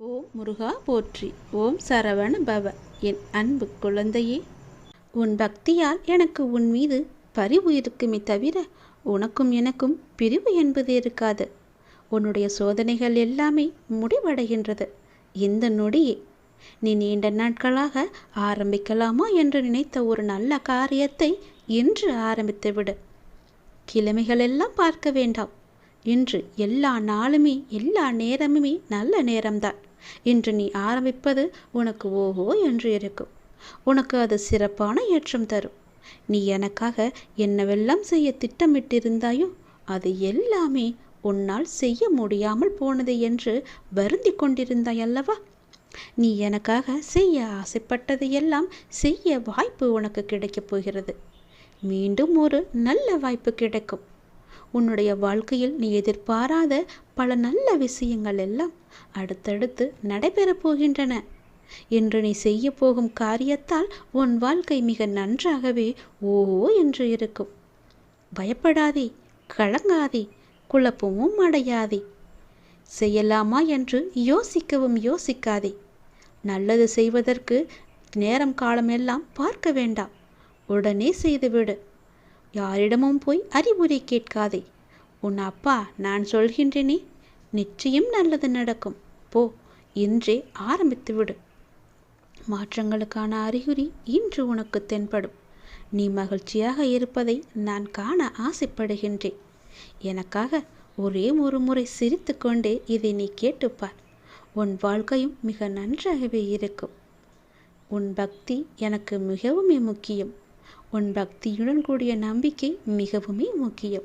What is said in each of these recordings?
ஓம் முருகா போற்றி. ஓம் சரவண பவ. என் அன்பு குழந்தையே உன் பக்தியால் எனக்கு உன் மீது பரிவு இருக்குமே தவிர உனக்கும் எனக்கும் பிரிவு என்பது இருக்காது. உன்னுடைய சோதனைகள் எல்லாமே முடிவடைகின்றது. இந்த நொடியே நீ நீண்ட நாட்களாக ஆரம்பிக்கலாமா என்று நினைத்த ஒரு நல்ல காரியத்தை இன்று ஆரம்பித்து விடு கிழமைகளெல்லாம் பார்க்க வேண்டாம். இன்று எல்லா நாளுமே எல்லா நேரமுமே நல்ல நேரம்தான். இன்று நீ ஆரம்பிப்பது உனக்கு ஓஹோ என்று இருக்கும். உனக்கு அது சிறப்பான ஏற்றம் தரும். நீ எனக்காக என்னவெல்லாம் செய்ய திட்டமிட்டிருந்தாயோ அது எல்லாமே உன்னால் செய்ய முடியாமல் போனது என்று வருந்தி கொண்டிருந்தாய் அல்லவா நீ எனக்காக செய்ய ஆசைப்பட்டது எல்லாம் செய்ய வாய்ப்பு உனக்கு கிடைக்கப் போகிறது. மீண்டும் ஒரு நல்ல வாய்ப்பு கிடைக்கும். உன்னுடைய வாழ்க்கையில் நீ எதிர்பாராத பல நல்ல விஷயங்கள் எல்லாம் அடுத்தடுத்து நடைபெறப் போகின்றன. இன்று நீ செய்ய போகும் காரியத்தால் உன் வாழ்க்கை மிக நன்றாகவே ஓ என்று இருக்கும். பயப்படாதே கலங்காதே குழப்பமும் அடையாதே. செய்யலாமா என்று யோசிக்கவும் யோசிக்காதே. நல்லது செய்வதற்கு நேரம் காலமெல்லாம் பார்க்க வேண்டாம். உடனே செய்துவிடு. யாரிடமும் போய் அறிவுரை கேட்காதே. உன் அப்பா நான் சொல்கின்றேனே நிச்சயம் நல்லது நடக்கும். போ இன்றே ஆரம்பித்து விடு. மாற்றங்களுக்கான அறிகுறி இன்று உனக்கு தென்படும். நீ மகிழ்ச்சியாக இருப்பதை நான் காண ஆசைப்படுகின்றேன். எனக்காக ஒரே ஒரு முறை சிரித்து கொண்டே இதை நீ கேட்டுப்பார். உன் வாழ்க்கையும் மிக நன்றாகவே இருக்கும். உன் பக்தி எனக்கு மிகவுமே முக்கியம். உன் பக்தியுடன் கூடிய நம்பிக்கை மிகவுமே முக்கியம்.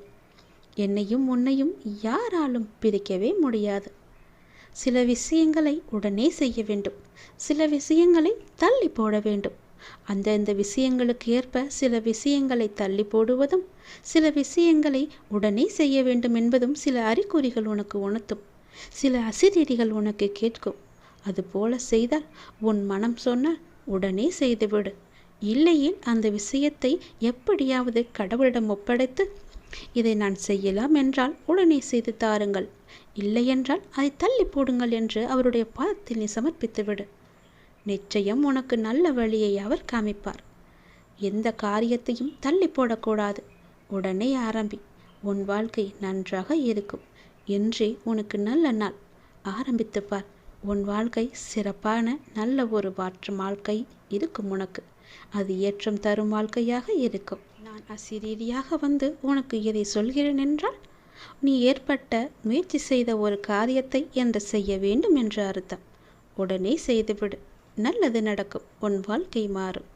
என்னையும் உன்னையும் யாராலும் பிரிக்கவே முடியாது. சில விஷயங்களை உடனே செய்ய வேண்டும். சில விஷயங்களை தள்ளி போட வேண்டும். அந்தந்த விஷயங்களுக்கு ஏற்ப சில விஷயங்களை தள்ளி போடுவதும் சில விஷயங்களை உடனே செய்ய வேண்டும் என்பதும் சில அறிகுறிகள் உனக்கு உணர்த்தும். சில அசிரீதிகள் உனக்கு கேட்கும். அதுபோல செய்தால் உன் மனம் சொன்னால் உடனே செய்துவிடு. இல்லையில் அந்த விஷயத்தை எப்படியாவது கடவுளிடம் ஒப்படைத்து இதை நான் செய்யலாம் என்றால் உடனே செய்து தாருங்கள். இல்லையென்றால் அதை தள்ளி போடுங்கள் என்று அவருடைய பாதத்தில் நீ சமர்ப்பித்துவிடு நிச்சயம் உனக்கு நல்ல வழியை அவர் காமிப்பார். எந்த காரியத்தையும் தள்ளி போடக்கூடாது. உடனே ஆரம்பி உன் வாழ்க்கை நன்றாக இருக்கும். என்றே உனக்கு நல்ல நாள். ஆரம்பித்துப்பார் உன் வாழ்க்கை சிறப்பான நல்ல ஒரு மாற்று வாழ்க்கை இருக்கும் உனக்கு. அது ஏற்றம் தரும் வாழ்க்கையாக இருக்கும். நான் அசிரீதியாக வந்து உனக்கு இதை சொல்கிறேன் என்றால் நீ ஏற்பட்ட முயற்சி செய்த ஒரு காரியத்தை என்று செய்ய வேண்டும் என்று அர்த்தம். உடனே செய்துவிடு. நல்லது நடக்கும். உன் வாழ்க்கை மாறும்.